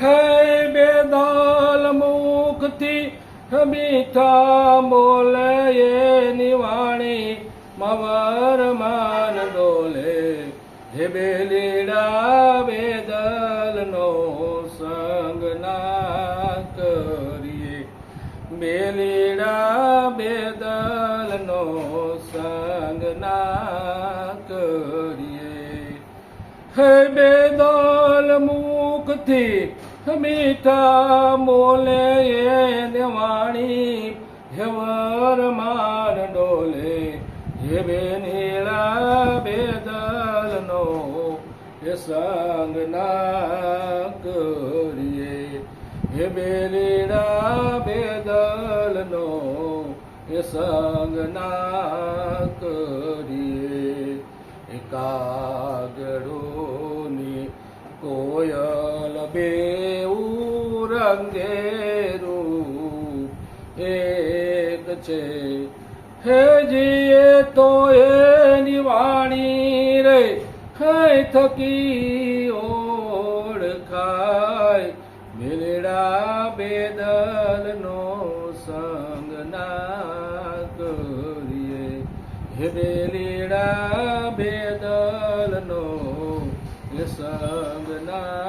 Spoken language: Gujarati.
હે બેદાલ મુખથી મીઠા બોલે નિવાણી મવર માન ડોલે. હે બેલીડા બેદલ નો સંગ ના કરીએ. બેલીડા બેદલ નો સંગ ના કરીએ. હે બેદલ મુખથી મીઠા બોલે એ દેવાણી હેવર માર ડોલે હે નીળા બેદલ નો એ સંગ ના કરીએ. હે બેલીડા બેદલ નો એ સંગ ના કરીએ. એકાગડોની કોયલ બેઉ રૂપ એક છે. હે જીએ તો એની વાણી રે હે થકી ઓળખાય મેળા બેદલ નો સંગ ના કરીએ. હે બેલીડા બેદલ નો સંગ ના